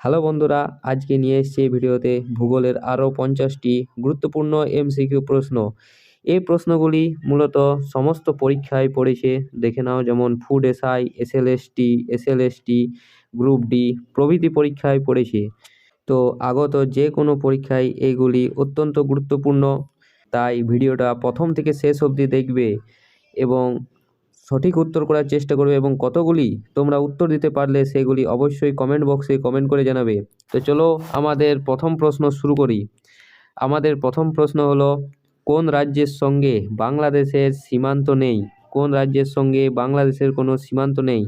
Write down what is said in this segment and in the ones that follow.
Hello বন্ধুরা, আজকে নিয়ে এসেছি ভিডিওতে ভূগোলের আরও পঞ্চাশটি গুরুত্বপূর্ণ এমসিকিউ প্রশ্ন। এই প্রশ্নগুলি মূলত সমস্ত পরীক্ষায় পড়েছে, দেখে নাও যেমন food SI SLST SLST group D প্রভৃতি পরীক্ষায় পড়েছে। তো আগত যে কোনো পরীক্ষায় এইগুলি অত্যন্ত গুরুত্বপূর্ণ, তাই ভিডিওটা প্রথম থেকে শেষ অবধি দেখবে এবং সঠিক উত্তর করার চেষ্টা করবে এবং কতগুলি তোমরা উত্তর দিতে পারলে সেগুলি অবশ্যই কমেন্ট বক্সে কমেন্ট করে জানাবে। তো চলো আমাদের প্রথম প্রশ্ন শুরু করি। আমাদের প্রথম প্রশ্ন হলো, কোন রাজ্যের সঙ্গে বাংলাদেশের সীমান্ত নেই? কোন রাজ্যের সঙ্গে বাংলাদেশের কোনো সীমান্ত নেই?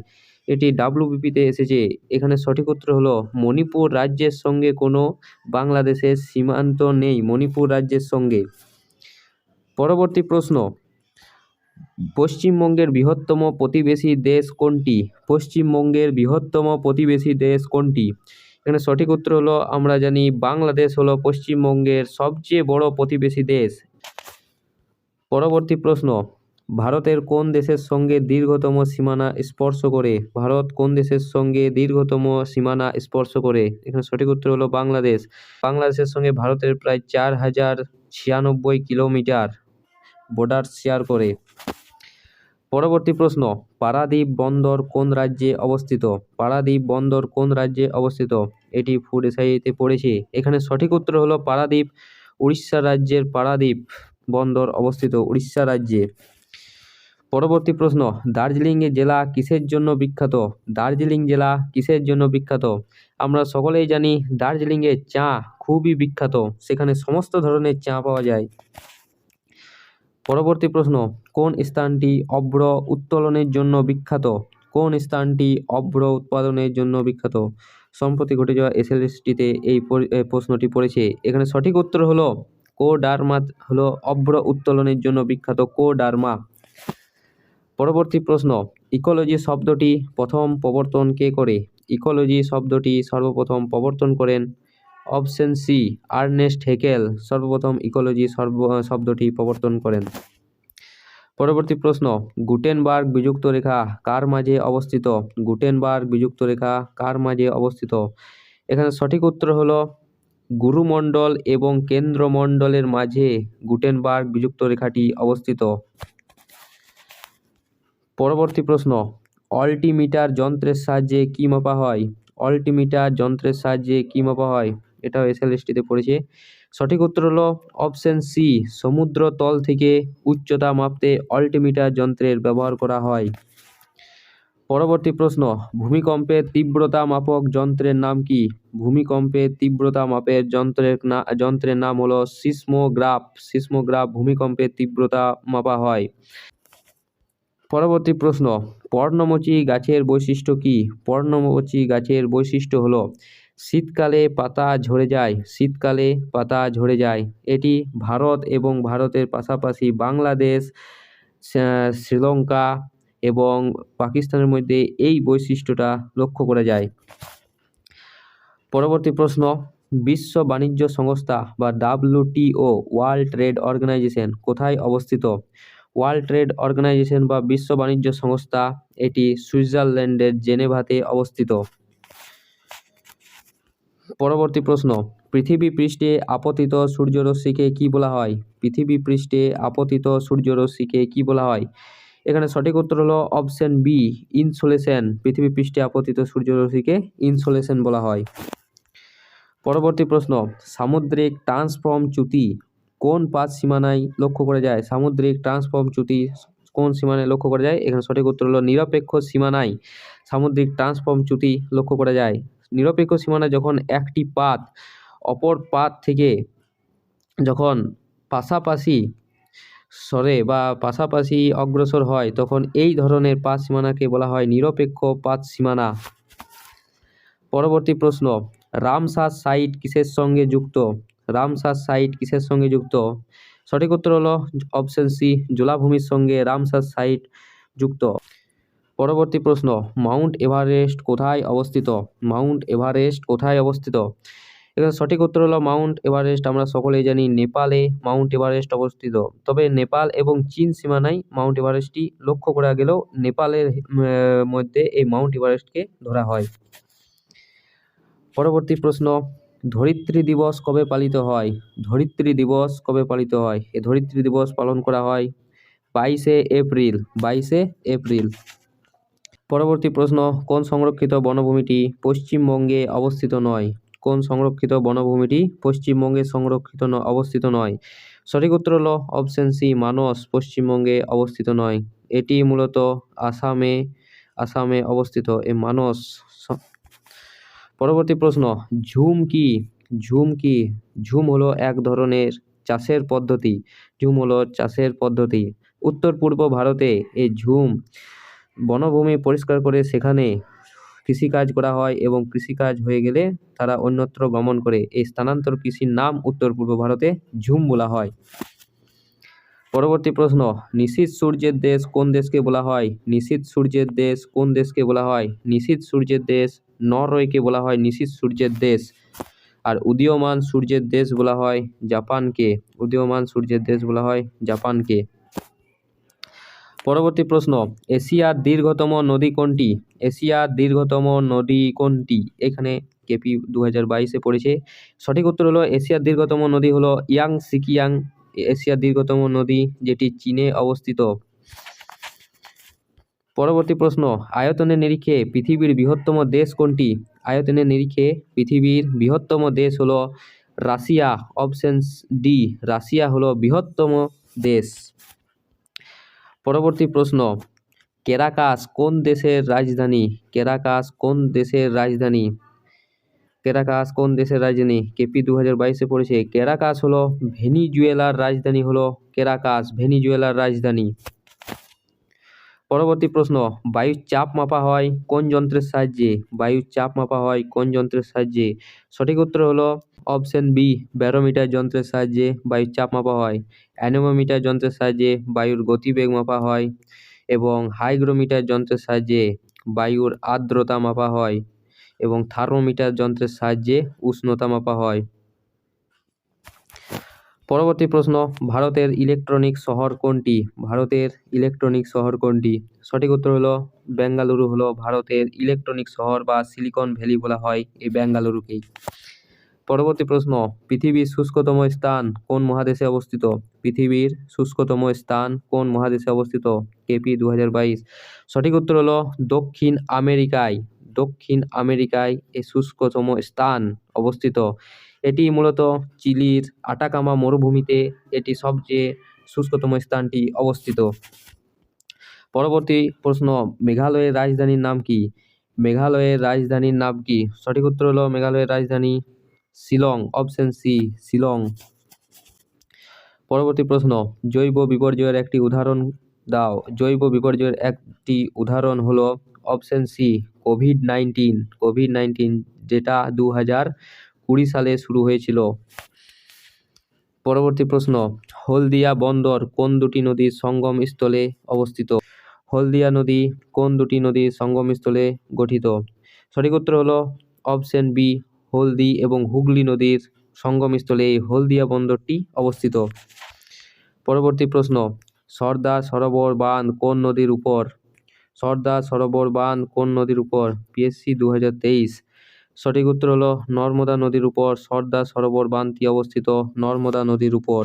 এটি ডাব্লুবিপিতে এসেছে। এখানে সঠিক উত্তর হলো, মণিপুর রাজ্যের সঙ্গে কোনো বাংলাদেশের সীমান্ত নেই। মণিপুর রাজ্যের সঙ্গে। পরবর্তী প্রশ্ন পশ্চিমবঙ্গের বৃহত্তম প্রতিবেশী দেশ কোনটি? পশ্চিমবঙ্গের বৃহত্তম প্রতিবেশী দেশ কোনটি? এখানে সঠিক উত্তর হলো, আমরা জানি বাংলাদেশ হলো পশ্চিমবঙ্গের সবচেয়ে বড় প্রতিবেশী দেশ। পরবর্তী প্রশ্ন, ভারতের কোন দেশের সঙ্গে দীর্ঘতম সীমানা স্পর্শ করে? ভারত কোন দেশের সঙ্গে দীর্ঘতম সীমানা স্পর্শ করে? এখানে সঠিক উত্তর হলো বাংলাদেশ। বাংলাদেশের সঙ্গে ভারতের প্রায় চার হাজার ছিয়ানব্বই কিলোমিটার। বর্ডার শেয়ার করে। পরবর্তী প্রশ্ন, পারাদ্বীপ বন্দর কোন রাজ্যে অবস্থিত? পারাদ্বীপ বন্দর কোন রাজ্যে অবস্থিত? এটি ফুড এসআইতে পড়েছে। এখানে সঠিক উত্তর হলো পারাদ্বীপ, উড়িষ্যা রাজ্যের পারাদ্বীপ বন্দর অবস্থিত, উড়িষ্যা রাজ্যে। পরবর্তী প্রশ্ন দার্জিলিংয়ে জেলা কিসের জন্য বিখ্যাত? দার্জিলিং জেলা কিসের জন্য বিখ্যাত? আমরা সকলেই জানি দার্জিলিংয়ে চা খুবই বিখ্যাত। সেখানে সমস্ত ধরনের চা পাওয়া যায়। পরবর্তী প্রশ্ন, কোন স্থানটি অভ্র উত্তোলনের জন্য বিখ্যাত? কোন স্থানটি অভ্র উৎপাদনের জন্য বিখ্যাত? সম্প্রতি ঘটে যাওয়া এসএলএসটিতে এই প্রশ্নটি পড়েছে। এখানে সঠিক উত্তর হলো কোডারমা হলো অভ্র উত্তোলনের জন্য বিখ্যাত কোডারমা। পরবর্তী প্রশ্ন, ইকোলজি শব্দটি প্রথম প্রবর্তন কে করে? ইকোলজি শব্দটি সর্বপ্রথম প্রবর্তন করেন অপশন সি, আর্নেস্ট হেকেল, সর্বপ্রথম ইকোলজি সর্ব শব্দটি প্রবর্তন করেন। পরবর্তী প্রশ্ন, গুটেনবার্গ বিযুক্ত রেখা কার মাঝে অবস্থিত? গুটেনবার্গ বিযুক্ত রেখা কার মাঝে অবস্থিত? এখানে সঠিক উত্তর হলো গুরুমণ্ডল এবং কেন্দ্রমণ্ডলের মাঝে গুটেনবার্গ বিযুক্ত রেখাটি অবস্থিত। পরবর্তী প্রশ্ন, অল্টিমিটার যন্ত্রের সাহায্যে কী মাপা হয়? অল্টিমিটার যন্ত্রের সাহায্যে কী মাপা হয়? এটাও এসএলএসটিতে পড়েছে। সঠিক উত্তর হলো অপশন সি সমুদ্র তল থেকে উচ্চতা মাপতে অল্টিমিটার যন্ত্রের ব্যবহার করা হয়। পরবর্তী প্রশ্ন ভূমিকম্পের তীব্রতা মাপক যন্ত্রের নাম কি? ভূমিকম্পের তীব্রতা মাপের যন্ত্রের না, যন্ত্রের নাম হলো সিসমোগ্রাফ। সিসমোগ্রাফ ভূমিকম্পের তীব্রতা মাপা হয়। পরবর্তী প্রশ্ন, পর্ণমোচী গাছের বৈশিষ্ট্য কি? পর্ণমোচী গাছের বৈশিষ্ট্য হলো শীতকালে পাতা ঝরে যায়, শীতকালে পাতা ঝরে যায়। এটি ভারত এবং ভারতের পাশাপাশি বাংলাদেশ শ্রীলঙ্কা এবং পাকিস্তানের মধ্যে এই বৈশিষ্ট্যটা লক্ষ্য করা যায়। পরবর্তী প্রশ্ন, বিশ্ব বাণিজ্য সংস্থা বা ডাব্লিউটিও ওয়ার্ল্ড ট্রেড অর্গানাইজেশন, কোথায় অবস্থিত? ওয়ার্ল্ড ট্রেড অর্গানাইজেশন বা বিশ্ব বাণিজ্য সংস্থা, এটি সুইজারল্যান্ডের জেনেভাতে অবস্থিত। পরবর্তী প্রশ্ন, পৃথিবী পৃষ্ঠে আপতিত সূর্যরশ্মিকে কী বলা হয়? পৃথিবী পৃষ্ঠে আপতিত সূর্যরশ্মিকে কী বলা হয়? এখানে সঠিক উত্তর হলো অপশন বি, ইনসোলেশন। পৃথিবী পৃষ্ঠে আপতিত সূর্যরশ্মিকে ইনসোলেশন বলা হয়। পরবর্তী প্রশ্ন, সামুদ্রিক ট্রান্সফর্ম চ্যুতি কোন পাঁচ সীমানায় লক্ষ্য করা যায়? সামুদ্রিক ট্রান্সফর্ম চ্যুতি কোন সীমানায় লক্ষ্য করা যায়? এখানে সঠিক উত্তর হলো নিরপেক্ষ সীমানায় সামুদ্রিক ট্রান্সফর্ম চ্যুতি লক্ষ্য করা যায়। নিরপেক্ষ সীমানা যখন একটি পাত অপর পাত থেকে যখন পাশাপাশি সরে বা পাশাপাশি অগ্রসর হয়, তখন এই ধরনের পাত সীমানাকে বলা হয় নিরপেক্ষ পাত সীমানা। পরবর্তী প্রশ্ন, রামসার সাইট কিসের সঙ্গে যুক্ত? রামসার সাইট কিসের সঙ্গে যুক্ত? সঠিক উত্তর হলো অপশন সি, জলাভূমির সঙ্গে রামসার সাইট যুক্ত। পরবর্তী প্রশ্ন, মাউন্ট এভারেস্ট কোথায় অবস্থিত? মাউন্ট এভারেস্ট কোথায় অবস্থিত? এখানে সঠিক উত্তর হলো মাউন্ট এভারেস্ট, আমরা সকলেই জানি নেপালে মাউন্ট এভারেস্ট অবস্থিত। তবে নেপাল এবং চীন সীমানায় মাউন্ট এভারেস্টটি লক্ষ্য করা গেলেও নেপালের মধ্যে এই মাউন্ট এভারেস্টকে ধরা হয়। পরবর্তী প্রশ্ন, ধরিত্রী দিবস কবে পালিত হয়? ধরিত্রী দিবস কবে পালিত হয়? এ ধরিত্রী দিবস পালন করা হয় বাইশে এপ্রিল বাইশে এপ্রিল। পরবর্তী প্রশ্ন, কোন সংরক্ষিত বনভূমিটি পশ্চিমবঙ্গে অবস্থিত নয়? কোন সংরক্ষিত বনভূমিটি পশ্চিমবঙ্গে সংরক্ষিত অবস্থিত নয়? সঠিক উত্তর হল অপশন সি, মানস, পশ্চিমবঙ্গে অবস্থিত নয়। এটি মূলত আসামে আসামে অবস্থিত। এই মানস পরবর্তী প্রশ্ন, ঝুম কি? ঝুম কি? ঝুম হলো এক ধরনের চাষের পদ্ধতি। ঝুম হলো চাষের পদ্ধতি। উত্তর পূর্ব ভারতে এই ঝুম বনভূমি পরিষ্কার করে সেখানে কৃষিকাজ করা হয় এবং কৃষিকাজ হয়ে গেলে তারা অন্যত্র গমন করে। এই স্থানান্তর কৃষির নাম উত্তর পূর্ব ভারতে ঝুম বলা হয়। পরবর্তী প্রশ্ন নিশীথ সূর্যের দেশ কোন দেশকে বলা হয়? নিশীথ সূর্যের দেশ কোন দেশকে বলা হয়? নিশীথ সূর্যের দেশ নরওয়েকে বলা হয় নিশীথ সূর্যের দেশ। আর উদীয়মান সূর্যের দেশ বলা হয় জাপানকে। উদীয়মান সূর্যের দেশ বলা হয় জাপানকে। পরবর্তী প্রশ্ন, এশিয়ার দীর্ঘতম নদী কোনটি? এশিয়ার দীর্ঘতম নদী কোনটি? এখানে কেপি দু হাজার বাইশে পড়েছে। সঠিক উত্তর হলো, এশিয়ার দীর্ঘতম নদী হলো ইয়াং সিকিয়াং। এশিয়ার দীর্ঘতম নদী যেটি চীনে অবস্থিত। পরবর্তী প্রশ্ন, আয়তনের নিরিখে পৃথিবীর বৃহত্তম দেশ কোনটি? আয়তনের নিরিখে পৃথিবীর বৃহত্তম দেশ হলো রাশিয়া। অপশন ডি, রাশিয়া হলো বৃহত্তম দেশ। পরবর্তী প্রশ্ন, কেরাকাস কোন দেশের রাজধানী? কেরাকাস কোন দেশের রাজধানী? কেরাকাস কোন দেশের রাজধানী? কেপি দু হাজার বাইশে পড়েছে। কেরাকাস হলো ভেনিজুয়েলার রাজধানী হলো কেরাকাস, ভেনিজুয়েলার রাজধানী। পরবর্তী প্রশ্ন, বায়ুর চাপ মাপা হয় কোন যন্ত্রের সাহায্যে? বায়ুর চাপ মাপা হয় কোন যন্ত্রের সাহায্যে? সঠিক উত্তর হলো অপশন বি, ব্যারোমিটার যন্ত্রের সাহায্যে বায়ুর চাপ মাপা হয়। অ্যানোমোমিটার যন্ত্রের সাহায্যে বায়ুর গতিবেগ মাপা হয় এবং হাইগ্রোমিটার যন্ত্রের সাহায্যে বায়ুর আর্দ্রতা মাপা হয় এবং থার্মোমিটার যন্ত্রের সাহায্যে উষ্ণতা মাপা হয়। পরবর্তী প্রশ্ন, ভারতের ইলেকট্রনিক শহর কোনটি? ভারতের ইলেকট্রনিক শহর কোনটি? সঠিক উত্তর হলো বেঙ্গালুরু, হলো ভারতের ইলেকট্রনিক শহর বা সিলিকন ভ্যালি বলা হয় এই বেঙ্গালুরুকেই। পরবর্তী প্রশ্ন, পৃথিবীর শুষ্কতম স্থান কোন মহাদেশে অবস্থিত? পৃথিবীর শুষ্কতম স্থান কোন মহাদেশে অবস্থিত? কেপি দু হাজার বাইশ। সঠিক উত্তর হলো দক্ষিণ আমেরিকায়। দক্ষিণ আমেরিকায় এই শুষ্কতম স্থান অবস্থিত। এটি মূলত চিলির আটাকামা মরুভূমিতে এটি সবচেয়ে শুষ্কতম স্থানটি অবস্থিত। পরবর্তী প্রশ্ন, মেঘালয়ের রাজধানীর নাম কি? মেঘালয়ের রাজধানীর নাম কি? সঠিক উত্তর হলো মেঘালয়ের রাজধানী শিলং, অপশন সি, শিলং। পরবর্তী প্রশ্ন, জৈব বিপর্যয়ের একটি উদাহরণ দাও। জৈব বিপর্যয়ের একটি উদাহরণ হলো option C, COVID nineteen. COVID nineteen যেটা দু হাজার কুড়ি সালে শুরু হয়েছিল। পরবর্তী প্রশ্ন, হলদিয়া বন্দর কোন দুটি নদীর সঙ্গম স্থলে অবস্থিত? হলদিয়া নদী কোন দুটি নদীর সঙ্গম স্থলে গঠিত? সঠিক উত্তর হলো অপশন বি, হলদি এবং হুগলি নদীর সঙ্গম স্থলে এই হলদিয়া বন্দরটি অবস্থিত। পরবর্তী প্রশ্ন, সর্দার সরোবর বাঁধ কোন নদীর উপর? সর্দার সরোবর বাঁধ কোন নদীর উপর? পিএসসি দু হাজার তেইশ। সঠিক উত্তর হলো নর্মদা নদীর উপর সর্দার সরোবর বাঁধটি অবস্থিত নর্মদা নদীর উপর।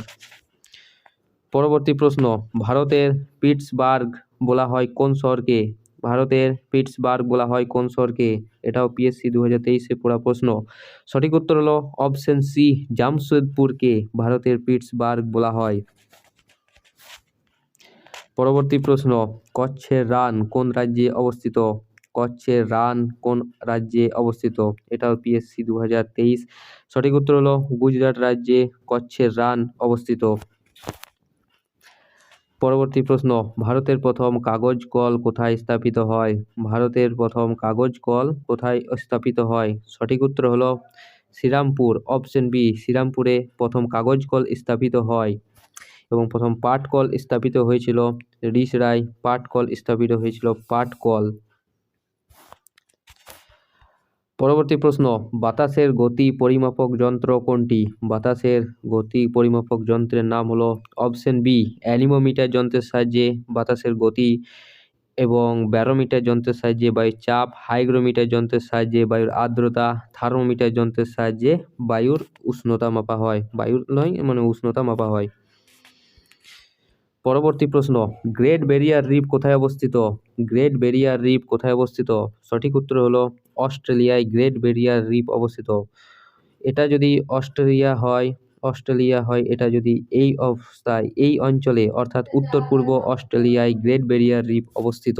পরবর্তী প্রশ্ন, ভারতের পিটসবার্গ বলা হয় কোন শহরকে? ভারতের পিটসবার্গ বলা হয় কোন শহরকে? এটাও পিএসসি দু হাজার তেইশে পড়া প্রশ্ন। সঠিক উত্তর হলো অপশন সি, জামশেদপুরকে ভারতের পিটসবার্গ বলা হয়। পরবর্তী প্রশ্ন, কচ্ছের রান কোন রাজ্যে অবস্থিত? কচ্ছের রান কোন রাজ্যে অবস্থিত? এটাও পিএসসি দু হাজার তেইশ। সঠিক উত্তর হলো গুজরাট রাজ্যে কচ্ছের রান অবস্থিত। পরবর্তী প্রশ্ন, ভারতের প্রথম কাগজ কল কোথায় স্থাপিত হয়? ভারতের প্রথম কাগজ কল কোথায় স্থাপিত হয়? সঠিক উত্তর হলো শ্রীরামপুর। অপশন বি শ্রীরামপুরে প্রথম কাগজ কল স্থাপিত হয় এবং প্রথম পাট কল স্থাপিত হয়েছিল। রিসরায় পাট কল স্থাপিত হয়েছিল পাট কল। পরবর্তী প্রশ্ন, বাতাসের গতি পরিমাপক যন্ত্র কোনটি? বাতাসের গতি পরিমাপক যন্ত্রের নাম হলো অপশন বি, অ্যানিমোমিটার যন্ত্রের সাহায্যে বাতাসের গতি এবং ব্যারোমিটার যন্ত্রের সাহায্যে বায়ুর চাপ, হাইগ্রোমিটার যন্ত্রের সাহায্যে বায়ুর আর্দ্রতা, থার্মোমিটার যন্ত্রের সাহায্যে বায়ুর উষ্ণতা মাপা হয়। বায়ুর নয় মানে উষ্ণতা মাপা হয়। পরবর্তী প্রশ্ন, গ্রেট ব্যারিয়ার রিফ কোথায় অবস্থিত? গ্রেট ব্যারিয়ার রিফ কোথায় অবস্থিত? সঠিক উত্তর হলো অস্ট্রেলিয়ায় গ্রেট ব্যারিয়ার রিফ অবস্থিত। এটা যদি অস্ট্রেলিয়া হয় অস্ট্রেলিয়া হয়, এটা যদি এই অবস্থায়, এই অঞ্চলে, অর্থাৎ উত্তর পূর্ব অস্ট্রেলিয়ায় গ্রেট ব্যারিয়ার রিফ অবস্থিত।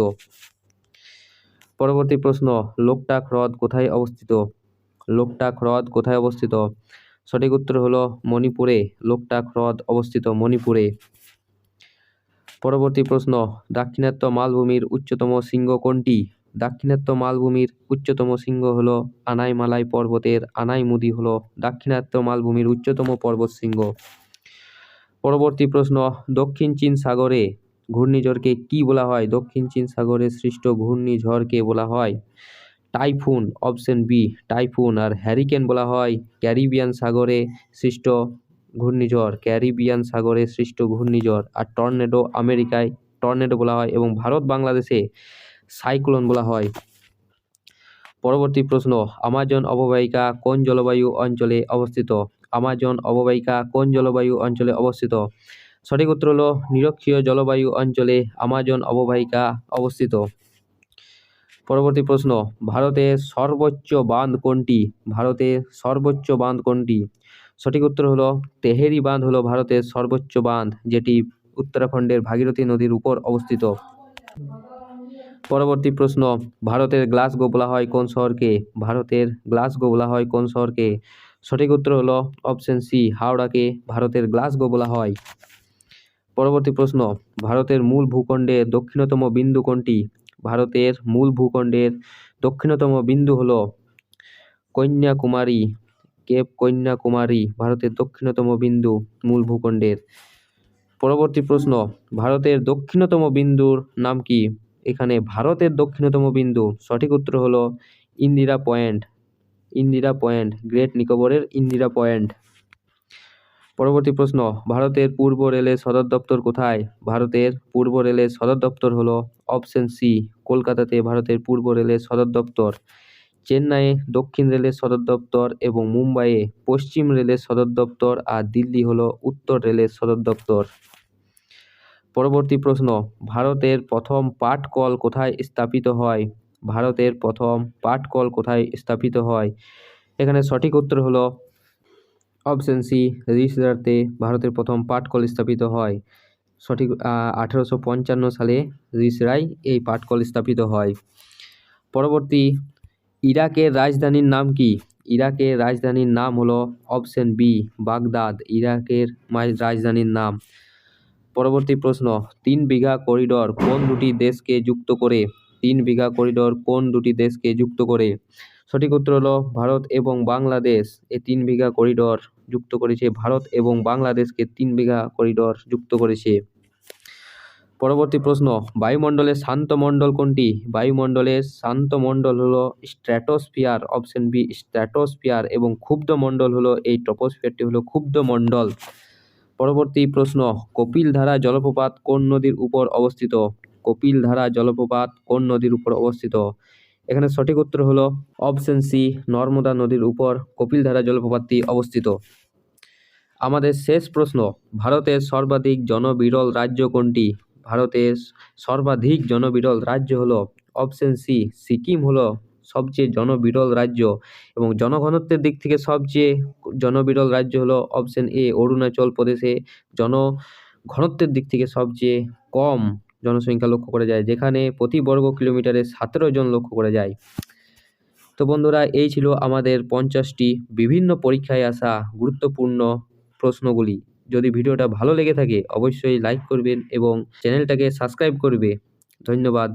পরবর্তী প্রশ্ন, লোকটাক হ্রদ কোথায় অবস্থিত? লোকটাক হ্রদ কোথায় অবস্থিত? সঠিক উত্তর হলো মণিপুরে, লোকটাক হ্রদ অবস্থিত মণিপুরে। পরবর্তী প্রশ্ন, দাক্ষিণাত্য মালভূমির উচ্চতম শৃঙ্গ কোনটি? দাক্ষিণাত্য মালভূমির উচ্চতম শৃঙ্গ হলো আনাইমালাই পর্বতের আনাইমুদি হলো দাক্ষিণাত্য মালভূমির উচ্চতম পর্বত শৃঙ্গ পরবর্তী প্রশ্ন, দক্ষিণ চীন সাগরে ঘূর্ণিঝড়কে কি বলা হয়? দক্ষিণ চীন সাগরে সৃষ্ট ঘূর্ণিঝড়কে বলা হয় টাইফুন, অপশন বি, টাইফুন। আর হ্যারিকেন বলা হয় ক্যারিবিয়ান সাগরে সৃষ্ট ঘূর্ণিঝড়, ক্যারিবিয়ান সাগরে সৃষ্ট ঘূর্ণিঝড় আর টর্নেডো আমেরিকায় টর্নেডো বলা হয় এবং ভারত বাংলাদেশে সাইক্লোন বলা হয়। পরবর্তী প্রশ্ন, আমাজন অববাহিকা কোন জলবায়ু অঞ্চলে অবস্থিত? আমাজন অববাহিকা কোন জলবায়ু অঞ্চলে অবস্থিত? সঠিক উত্তর হল নিরক্ষীয় জলবায়ু অঞ্চলে আমাজন অববাহিকা অবস্থিত। পরবর্তী প্রশ্ন ভারতের সর্বোচ্চ বাঁধ কোনটি? ভারতের সর্বোচ্চ বাঁধ কোনটি? সঠিক উত্তর হলো তেহেরি বাঁধ হলো ভারতের সর্বোচ্চ বাঁধ, যেটি উত্তরাখণ্ডের ভাগীরথী নদীর উপর অবস্থিত। পরবর্তী প্রশ্ন, ভারতের গ্লাসগো বলা হয় কোন শহরকে? ভারতের গ্লাসগো বলা হয় কোন শহরকে? সঠিক উত্তর হলো অপশন সি, হাওড়াকে ভারতের গ্লাসগো বলা হয়। পরবর্তী প্রশ্ন, ভারতের মূল ভূখণ্ডের দক্ষিণতম বিন্দু কোনটি? ভারতের মূল ভূখণ্ডের দক্ষিণতম বিন্দু হলো কন্যাকুমারী। কেপ কন্যাকুমারী, ভারতের দক্ষিণতম বিন্দু মূল ভূখণ্ডের। পরবর্তী প্রশ্ন, ভারতের দক্ষিণতম বিন্দুর নাম কি? এখানে ভারতের দক্ষিণতম বিন্দু, সঠিক উত্তর হলো Indira Point. Indira Point, Great নিকোবরের Indira point. পরবর্তী প্রশ্ন, ভারতের পূর্ব রেলের সদর দপ্তর কোথায়? ভারতের পূর্ব রেলের সদর দপ্তর হলো অপশন সি, কলকাতাতে ভারতের পূর্ব রেলের সদর দপ্তর। চেন্নাইয়ে দক্ষিণ রেলের সদর দপ্তর এবং মুম্বাইয়ে পশ্চিম রেলের সদর দপ্তর আর দিল্লি হলো উত্তর রেলের সদর দপ্তর। পরবর্তী প্রশ্ন, ভারতের প্রথম পাটকল কোথায় স্থাপিত হয়? ভারতের প্রথম পাটকল কোথায় স্থাপিত হয়? এখানে সঠিক উত্তর হলো অপশন সি রিসরাতে ভারতের প্রথম পাটকল স্থাপিত হয়। সঠিক আঠেরোশো পঞ্চান্ন সালে রিসরাই এই পাটকল স্থাপিত হয়। পরবর্তী ইরাকের রাজধানীর নাম কি? ইরাকের রাজধানীর নাম হলো অপশন বি, বাগদাদ, ইরাকের রাজধানীর নাম। পরবর্তী প্রশ্ন, তিন বিঘা করিডর কোন দুটি দেশকে যুক্ত করে? তিন বিঘা করিডর কোন দুটি দেশকে যুক্ত করে? সঠিক উত্তর হলো ভারত এবং বাংলাদেশ। এই তিন বিঘা করিডর যুক্ত করেছে ভারত এবং বাংলাদেশকে তিন বিঘা করিডর যুক্ত করেছে। পরবর্তী প্রশ্ন, বায়ুমণ্ডলের শান্ত মণ্ডল কোনটি? বায়ুমণ্ডলের শান্ত মণ্ডল হলো স্ট্র্যাটোস্ফিয়ার, অপশন বি, স্ট্র্যাটোস্ফিয়ার, এবং ক্ষুব্ধ মণ্ডল হলো এই ট্রপোস্ফিয়ারটি হলো ক্ষুব্ধ মণ্ডল। পরবর্তী প্রশ্ন কপিলধারা জলপ্রপাত কোন নদীর উপর অবস্থিত? কপিলধারা জলপ্রপাত কোন নদীর উপর অবস্থিত? এখানে সঠিক উত্তর হলো অপশন সি, নর্মদা নদীর উপর কপিলধারা জলপ্রপাতটি অবস্থিত। আমাদের শেষ প্রশ্ন, ভারতের সর্বাধিক জনবিরল রাজ্য কোনটি? ভারতের সর্বাধিক জনবিরল রাজ্য হলো অপশন সি সিকিম হলো সবচেয়ে জনবিরল রাজ্য এবং জনঘনত্বের দিক থেকে সবচেয়ে জনবিরল রাজ্য হলো অপশন এ অরুণাচল প্রদেশে জনঘনত্বের দিক থেকে সবচেয়ে কম জনসংখ্যা লক্ষ্য করা যায়, যেখানে প্রতি বর্গ কিলোমিটারে সতেরো জন লক্ষ্য করা যায়। তো বন্ধুরা, এই ছিল আমাদের পঞ্চাশটি বিভিন্ন পরীক্ষায় আসা গুরুত্বপূর্ণ প্রশ্নগুলি। যদি ভিডিওটা ভালো লেগে থাকে অবশ্যই লাইক করবেন এবং চ্যানেলটাকে সাবস্ক্রাইব করবে। ধন্যবাদ।